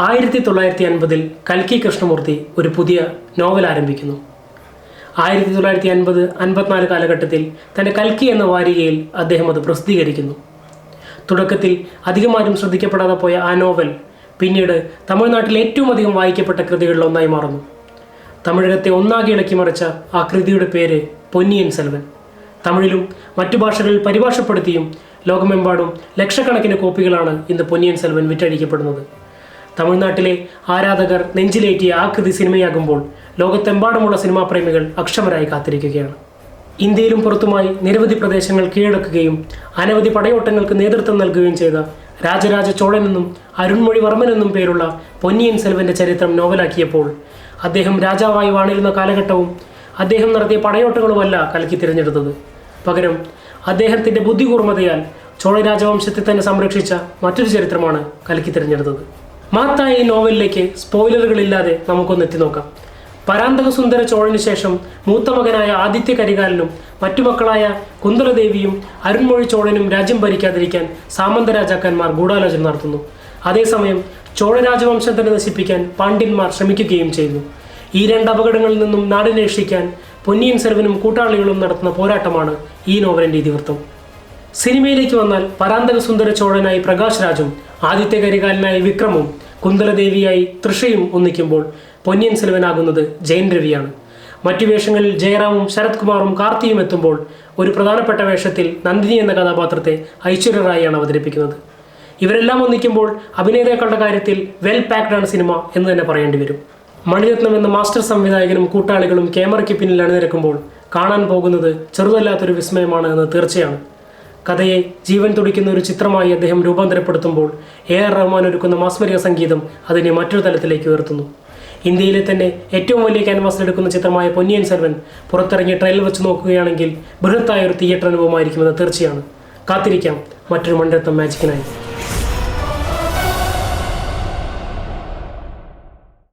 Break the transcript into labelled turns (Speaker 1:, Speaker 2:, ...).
Speaker 1: ആയിരത്തി തൊള്ളായിരത്തി അൻപതിൽ കൽക്കി കൃഷ്ണമൂർത്തി ഒരു പുതിയ നോവൽ ആരംഭിക്കുന്നു. ആയിരത്തി തൊള്ളായിരത്തി അൻപത് അൻപത്തിനാല് കാലഘട്ടത്തിൽ തന്റെ കൽക്കി എന്ന വാരികയിൽ അദ്ദേഹം അത് പ്രസിദ്ധീകരിക്കുന്നു. തുടക്കത്തിൽ അധികമാരും ശ്രദ്ധിക്കപ്പെടാതെ പോയ ആ നോവൽ പിന്നീട് തമിഴ്നാട്ടിൽ ഏറ്റവും അധികം വായിക്കപ്പെട്ട കൃതികളിൽ ഒന്നായി മാറുന്നു. തമിഴകത്തെ ഒന്നാകെ ഇളക്കി മറിച്ച ആ കൃതിയുടെ പേര് പൊന്നിയൻ സെൽവൻ. തമിഴിലും മറ്റു ഭാഷകളിൽ പരിഭാഷപ്പെടുത്തിയും ലോകമെമ്പാടും ലക്ഷക്കണക്കിന് കോപ്പികളാണ് ഇന്ന് പൊന്നിയൻ സെൽവൻ വിറ്റഴിക്കപ്പെടുന്നത്. തമിഴ്നാട്ടിലെ ആരാധകർ നെഞ്ചിലേറ്റിയ ആ കൃതി സിനിമയാകുമ്പോൾ ലോകത്തെമ്പാടുമുള്ള സിനിമാ പ്രേമികൾ അക്ഷമരായി കാത്തിരിക്കുകയാണ്. ഇന്ത്യയിലും പുറത്തുമായി നിരവധി പ്രദേശങ്ങൾ കീഴടക്കുകയും അനവധി പടയോട്ടങ്ങൾക്ക് നേതൃത്വം നൽകുകയും ചെയ്ത രാജരാജ ചോളനെന്നും അരുൺമൊഴിവർമ്മനെന്നും പേരുള്ള പൊന്നിയൻ സെൽവന്റെ ചരിത്രം നോവലാക്കിയപ്പോൾ അദ്ദേഹം രാജാവായി വാണിരുന്ന കാലഘട്ടവും അദ്ദേഹം നടത്തിയ പടയോട്ടങ്ങളുമല്ല കലക്കി തിരഞ്ഞെടുത്തത്. പകരം അദ്ദേഹത്തിന്റെ ബുദ്ധികൂർമ്മതയാൽ ചോളരാജവംശത്തെ തന്നെ സംരക്ഷിച്ച മറ്റൊരു ചരിത്രമാണ് കലക്കി തിരഞ്ഞെടുത്തത്. മഹത്തായ ഈ നോവലിലേക്ക് സ്പോയിലറുകളില്ലാതെ നമുക്കൊന്ന് എത്തി നോക്കാം പരാന്തക സുന്ദര ചോഴന് ശേഷം മൂത്ത മകനായ ആദിത്യ കരികാലനും മറ്റു മക്കളായ കുന്തളദേവിയും അരുൺമൊഴി ചോഴനും രാജ്യം ഭരിക്കാതിരിക്കാൻ സാമന്ത രാജാക്കന്മാർ ഗൂഢാലോചന നടത്തുന്നു. അതേസമയം ചോഴ രാജവംശം തന്നെ നശിപ്പിക്കാൻ പാണ്ഡ്യന്മാർ ശ്രമിക്കുകയും ചെയ്യുന്നു. ഈ രണ്ട് അപകടങ്ങളിൽ നിന്നും നാടിനെ രക്ഷിക്കാൻ പൊന്നിയും സെർവനും കൂട്ടാളികളും നടത്തുന്ന പോരാട്ടമാണ് ഈ നോവലിന്റെ ഇതിവൃത്തം. സിനിമയിലേക്ക് വന്നാൽ പരാന്തക സുന്ദര ചോഴനായി പ്രകാശ് രാജും ആദിത്യ കരികാലനായി വിക്രമും കുന്തലദേവിയായി തൃഷയും ഒന്നിക്കുമ്പോൾ പൊന്നിയൻ സെൽവനാകുന്നത് ജയൻ രവിയാണ്. മറ്റു വേഷങ്ങളിൽ ജയറാമും ശരത് കുമാറും കാർത്തിയും എത്തുമ്പോൾ ഒരു പ്രധാനപ്പെട്ട വേഷത്തിൽ നന്ദിനി എന്ന കഥാപാത്രത്തെ ഐശ്വര്യ റായിയാണ് അവതരിപ്പിക്കുന്നത്. ഇവരെല്ലാം ഒന്നിക്കുമ്പോൾ അഭിനേതാക്കളുടെ കാര്യത്തിൽ വെൽ പാക്ഡ് ആണ് സിനിമ എന്ന് തന്നെ പറയേണ്ടി വരും. മണിരത്നം എന്ന മാസ്റ്റർ സംവിധായകനും കൂട്ടാളികളും ക്യാമറയ്ക്ക് പിന്നിൽ അണിനിരക്കുമ്പോൾ കാണാൻ പോകുന്നത് ചെറുതല്ലാത്തൊരു വിസ്മയമാണ് എന്ന് തീർച്ചയാണ്. കഥയെ ജീവൻ തുടിക്കുന്ന ഒരു ചിത്രമായി അദ്ദേഹം രൂപാന്തരപ്പെടുത്തുമ്പോൾ എ ആർ റഹ്മാൻ ഒരുക്കുന്ന മാസ്മരിക സംഗീതം അതിനെ മറ്റൊരു തലത്തിലേക്ക് ഉയർത്തുന്നു. ഇന്ത്യയിലെ തന്നെ ഏറ്റവും വലിയ ക്യാൻവാസിലെടുക്കുന്ന ചിത്രമായ പൊന്നിയൻ സെൽവൻ പുറത്തിറങ്ങിയ ട്രെയിലർ വെച്ച് നോക്കുകയാണെങ്കിൽ ബൃഹത്തായ ഒരു തിയേറ്റർ അനുഭവമായിരിക്കുമെന്ന് തീർച്ചയാണ്. കാത്തിരിക്കാം. മറ്റൊരു മണ്ഡലത്തം മാജിക്കിനായി